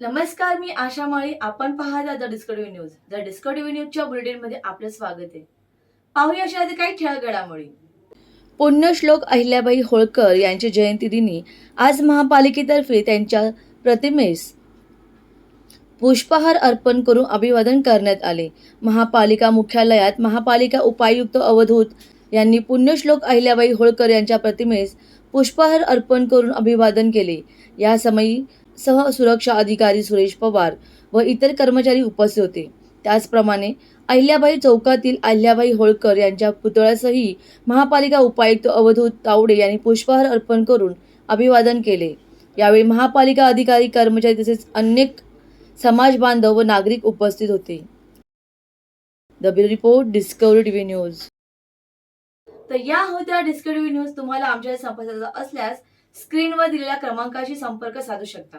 नमस्कार मी आशा माळी. आपण पाहता the Discovery news. The Discovery न्यूजच्या बुलेटिनमध्ये आपलं स्वागत आहे. पाहूया अशा काही ठळक घडामोडी पुण्यश्लोक अहिल्याबाई होळकर यांच्या जयंतीदिनी आज महापालिकेतर्फे त्यांच्या प्रतिमेस पुष्पहार अर्पण करून अभिवादन करण्यात आले. महापालिका मुख्यालयात महापालिका उपायुक्त अवधूत यांनी पुण्यश्लोक अहिल्याबाई होळकर यांच्या प्रतिमेस पुष्पहार अर्पण करून अभिवादन केले. या समयी सह सुरक्षा अधिकारी सुरेश पवार व इतर कर्मचारी उपस्थित होते. त्याचप्रमाणे अहिल्याबाई चौकातील अहिल्याबाई होळकर यांच्या पुतळ्यासही महापालिका उपायुक्त अवधूत तावडे यांनी पुष्पहार अर्पण करून अभिवादन केले. यावेळी महापालिका अधिकारी कर्मचारी तसेच अनेक समाज बांधव व नागरिक उपस्थित होते. The report Discovery TV news. तर या होत्या डिस्कवरी न्यूज. तुम्हाला आमच्या संपर्क असल्यास स्क्रीनवर दिलेल्या क्रमांकाशी संपर्क साधू शकता.